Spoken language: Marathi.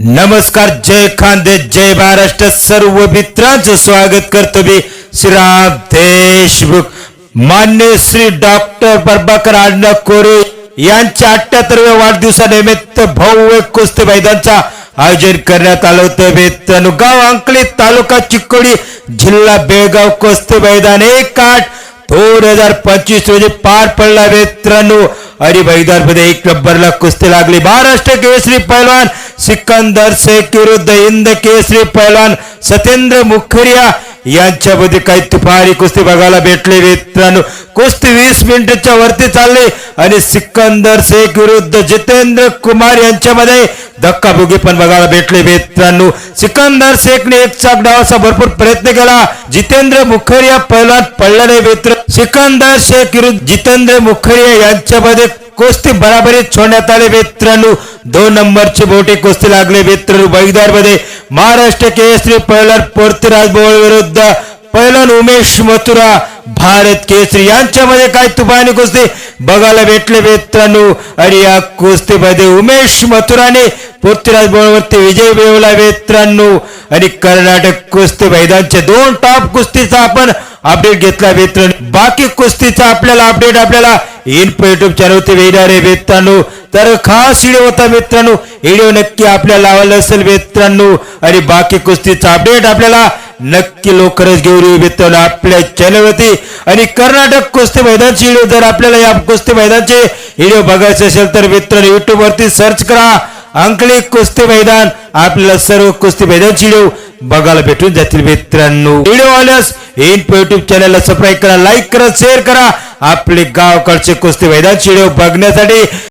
नमस्कार जय खानदे जय महाराष्ट्र सर्व मित्रांचं स्वागत करतो मी श्रीराम देशमुख. मान्य श्री डॉक्टर प्रभाकर अण्णा कोरे यांच्या अठ्याहत्तरव्या वाढदिवसानिमित्त भव्य कुस्ती मैदानचा आयोजन करण्यात आलं होतं. मित्रांनो गाव अंकली तालुका चिकोडी जिल्हा बेळगाव कुस्ती मैदान एक आठ दोन हजार पंचवीस रोजी पार पडला. मित्रांनो आणि मैदानमध्ये एक नंबरला कुस्ती लागली. महाराष्ट्र केसरी पैलवान सिकंदर शेख विरुद्ध इंद केसरी पैलवान सत्येंद्र मुखरिया यांच्यामध्ये काही तुफारी कुस्ती बघायला भेटले. मित्रांनो कुस्ती वीस मिनिटच्या वरती चालली आणि सिकंदर शेख विरुद्ध जितेंद्र कुमार यांच्यामध्ये धक्काबुकी पण बघायला भेटले. मित्रांनो सिकंदर शेखने एक चाक डावाचा भरपूर प्रयत्न केला. जितेंद्र मुखरिया पहिला पडला नाही मित्र. सिकंदर शेख विरुद्ध जितेंद्र मुखरिया यांच्यामध्ये कुस्ती बराबरीत सोडण्यात आले मित्रांनो. दोन नंबरची बोटी कुस्ती लागले मित्रांनो. बैदारमध्ये महाराष्ट्र केसरी पहिला पृथ्वीराज बोळ विरुद्ध पहिलन उमेश मथुरा भारत केसरी. यांच्यामध्ये काय तुफानी कुस्ती? बघायला भेटले मित्रांनो. आणि या कुस्तीमध्ये उमेश मथुराने पृथ्वीराज बोळवरती विजय मिळवला मित्रांनो. आणि कर्नाटक कुस्ती मैदानचे दोन टॉप कुस्तीचा आपण अपडेट घेतला मित्रांनो. बाकी कुस्तीचा आपल्याला अपडेट आपल्याला इन्फो युट्यूब चॅनलवरती मिळणार आहे मित्रांनो. तर खास व्हिडिओ होता मित्रांनो. व्हिडिओ नक्की आपल्याला लावायला असेल मित्रांनो. आणि बाकी कुस्तीचा अपडेट आपल्याला नक्की लवकरच घेऊन येऊ मित्रांनो आपल्या चॅनलवरती आणि कर्नाटक कुस्ती मैदानचे व्हिडिओ जर आपल्याला या कुस्ती मैदानचे व्हिडिओ बघायचे असेल तर मित्रांनो युट्यूब वरती सर्च करा. अंकली कुस्ती मैदान. आपल्याला सर्व कुस्ती मैदानचे व्हिडिओ बघायला भेटून जातील मित्रांनो. व्हिडिओ आल्यास इन युट्यूब चॅनलला सबस्क्राईब करा लाईक करा शेअर करा. आपले गावकडचे कुस्ती मैदान व्हिडिओ बघण्यासाठी